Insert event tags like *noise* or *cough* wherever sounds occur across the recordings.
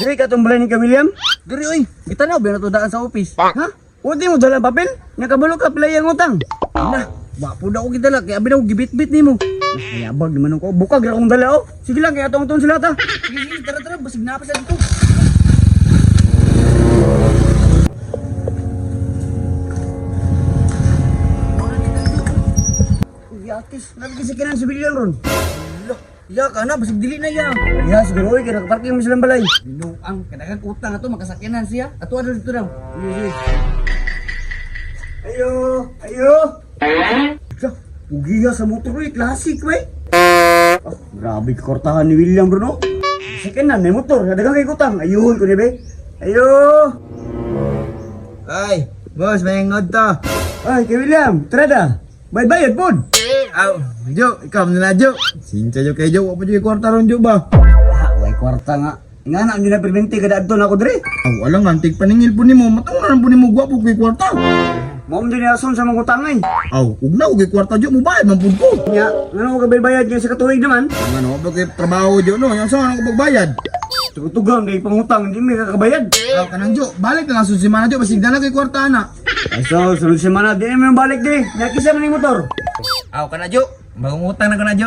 Dili ka tumbalay ni ka William? Diri oy, itanaw ba na to daan sa office? Ha? Uti mo dala papel? Nakabalo ka pala yung utang. Na, wa po na ko gidala kay abi na ko gibit-bit nimo. Ayabag naman ako. Bukag ra akong dala oh. Sige lang kaya atong sila ta. Sige, sige, tara tara, basig na pa sa dito. Yatis, nagkisikinan si William ron. Ya ka na, basig dili na ya. Ya, siguro oy, kaya nakaparking mo silang balay. Binuang, kadagang utang ato makasakyanan siya. Ato ano dito daw. Ayo, ayo. Sa, pugiya sa motor oy, classic wey. Ah, grabe kortahan ni William bro no. Sikinan may motor, nadagang kay kutang. Ayun ko ni be. Ayo. Ay, boss, may ngod to. Ay, kay William, trada. Bayad-bayad pod. Aw, Jo, ikaw na Jo. Sinta Jo kay Jo, wa pa Jo kwarta ron Jo ba? Ah, way kwarta nga. Nga na, hindi na perminti kada adto na ako dire. Aw, alang antik paningil po nimo, matang na po nimo gwapo kay kwarta. Mo din ason sa mga utang ay. Aw, ug na kay kwarta Jo mo bayad man pud ko. Nya, ngano ko bayad niya sa katuig naman? Ang ano, ba kay trabaho Jo no, yang saan ako pagbayad? Tugutugang kay pangutang, hindi may kakabayad. Aw, kanang Jo, balik na nga sa semana Jo, basig na kay kwarta na. Ay, so, sunod semana, di naman balik di. Nakisa man yung motor. Aw, kana Jo, bagong utang na kana Jo.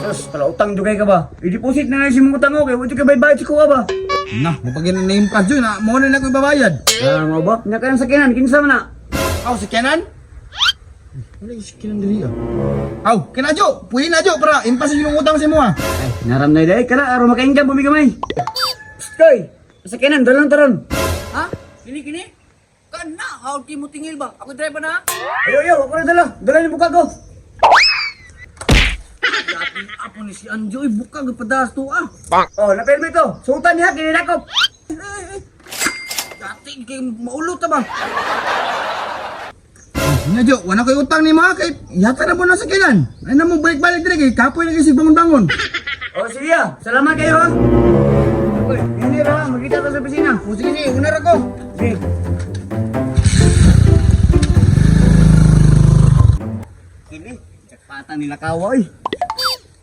Sus, pala utang dugay ka ba? I-deposit na nga si mga utang ko, kaya wala ka bayad si kuha ba? Na, mo pag na name ka Jo na, mo na na ko ibabayad. Ah, mo ba? Nya ka ng sakinan, kinsa man na? Aw, si Kenan? Ano yung si Kenan diri ah? Aw, kina Jo, puwi na Jo para impas yung utang sa mo ah. Ay, naram na day, kala, aro makainggan bumi kamay. Psst, koy! Sakinan, dalang taron. Ha? Kini kini? Kana, how ki mo tingil ba? Ako driver na. Ayo, ayo, ako na dala. Dala ni buka ko. Dati apo ni si Anjo, buka gapadas to ah. Oh, napirme to. Sultan niya, kininakop. Dati kay maulot ta ba? Nga Jo, wala kay utang ni mga kay yata na mo na sa kinan. Ay na mo balik-balik dire kay kapoy na kasi bangon-bangon. Oh, sige ah. Salamat kayo ha. Uy, hindi ra, magkita ka sa opisina. O sige sige, unar ako. Sige. Kini, jakpatan nila kawoy.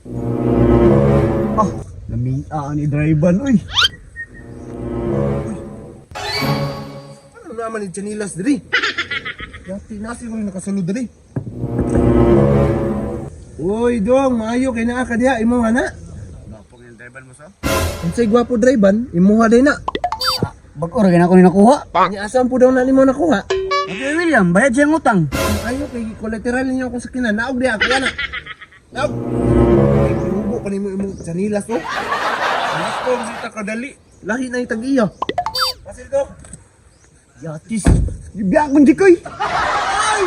Oh, naminta ni driver oy. Ano naman ni Chanilas diri? *laughs* Dati nasi mo nakasulod diri. Uy, dong, maayo kay naa ka diha imo na. Bapong yung driver mo sa? Unsay gwapo driban, imuha din na. Bago rin ako ni nakuha. Nya asam po daw na nimo nakuha. Okay, William, bayad siyang utang. Ayo kay collateral niyo ako sa kinan. Naog di ako ana. Naog pa nimo imong sanilas oh. Gusto mo sita kadali. Lahi na itag iya. Pasil ko. Yatis. Ibiyak kundi koy. Ay!